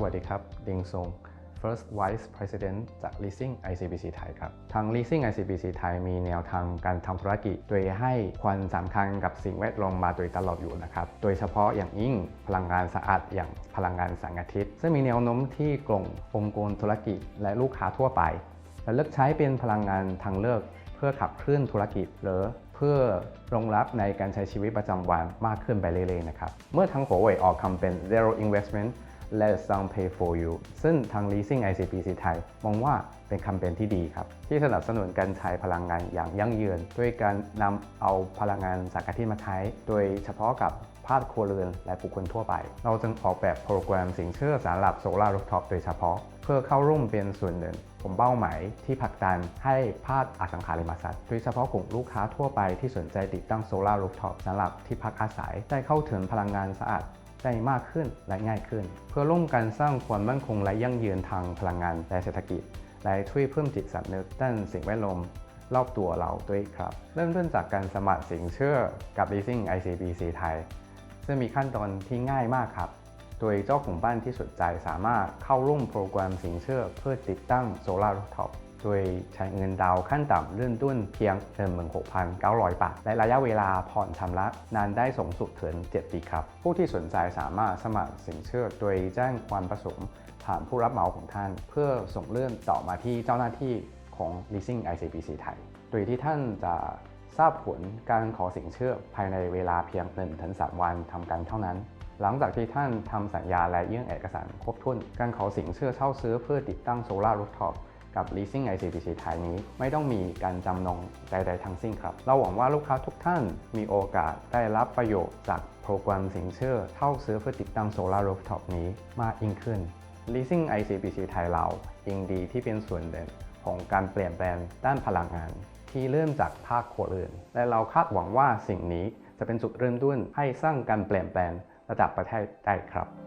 วัสดีครับ ดิงซง First Vice President จาก Leasing ICBC ไทยครับ ทาง Leasing ICBC ไทยมีแนวทางการทำธุรกิจ โดยให้ความสำคัญกับสิ่งแวดล้อมมาโดยตลอดอยู่นะครับ โดยเฉพาะอย่างยิ่งพลังงานสะอาดอย่างพลังงานแสงอาทิตย์ ซึ่งมีแนวโน้มที่กลุ่มองค์กรธุรกิจและลูกค้าทั่วไปจะเลือกใช้เป็นพลังงานทางเลือก เพื่อขับเคลื่อนธุรกิจหรือเพื่อรองรับในการใช้ชีวิตประจำวันมากขึ้นไปเรื่อยๆนะครับ เมื่อทางหัวเว่ยออกคำเป็น zero investment let some pay for you ซึ่งทาง leasing ICBC ไทย มองว่าเป็นคำเป็นที่ดีครับ ที่สนับสนุนการใช้พลังงานอย่างยั่งยืน ด้วยการนำเอาพลังงานแสงอาทิตย์มาใช้ โดยเฉพาะกับภาคครัวเรือนและบุคคลทั่วไป เราจึงออกแบบโปรแกรมสินเชื่อสำหรับโซลาร์รูฟท็อปโดยเฉพาะ เพื่อเข้าร่วมเป็นส่วนหนึ่งของเป้าหมายที่ผลักดันให้ภาคอสังหาริมทรัพย์โดยเฉพาะกลุ่มลูกค้าทั่วไปที่สนใจติดตั้งโซลาร์รูฟท็อปสำหรับที่พักอาศัย ได้เข้าถึงพลังงานสะอาด ได้มากขึ้นและง่ายขึ้น เพื่อร่วมกันสร้างความมั่นคงและยั่งยืนทางพลังงานและเศรษฐกิจ และช่วยเพิ่มจิตสำนึกด้านสิ่งแวดล้อมรอบตัวเราด้วยครับ เริ่มต้นจากการสมัครสินเชื่อกับ Leasing ICBC ไทย ซึ่งมีขั้นตอนที่ง่ายมากครับ โดยเจ้าของบ้านที่สนใจสามารถเข้าร่วมโปรแกรมสินเชื่อเพื่อติดตั้งโซลาร์รูฟท็อป โดยใช้เงินดาวขั้นต่ำเริ่มต้นเพียง 16,900 บาท และระยะเวลาผ่อนชำระนานได้สูงสุดถึง 7 ปีครับ ผู้ที่สนใจสามารถสมัครสินเชื่อโดยแจ้งความประสงค์ผ่านผู้รับเหมาของท่าน เพื่อส่งเรื่องต่อมาที่เจ้าหน้าที่ของ Leasing ICBC ไทย โดยที่ท่านจะทราบผลการขอสินเชื่อภายในเวลาเพียง1-3วันทำการเท่านั้นหลังจากที่ท่านทำสัญญาและยื่นเอกสารครบถ้วน การขอสินเชื่อเช่าซื้อเพื่อติดตั้งโซลาร์รูฟท็อป กับ Leasing ICBC ไทยนี้ ไม่ต้องมีการจำนองใดๆทั้งสิ้นครับ เราหวังว่าลูกค้าทุกท่านมีโอกาสได้รับประโยชน์จากโปรแกรมสินเชื่อเช่าซื้อเพื่อติดตั้งโซลาร์รูฟท็อปนี้มากยิ่งขึ้น Leasing ICBC ไทยเรายินดีที่เป็นส่วนหนึ่งของการเปลี่ยนแปลงด้านพลังงาน ที่เริ่มจากภาคครัวเรือนและเราคาดหวังว่าสิ่งนี้จะเป็นจุดเริ่มต้นให้สร้างการเปลี่ยนแปลงระดับประเทศได้ครับ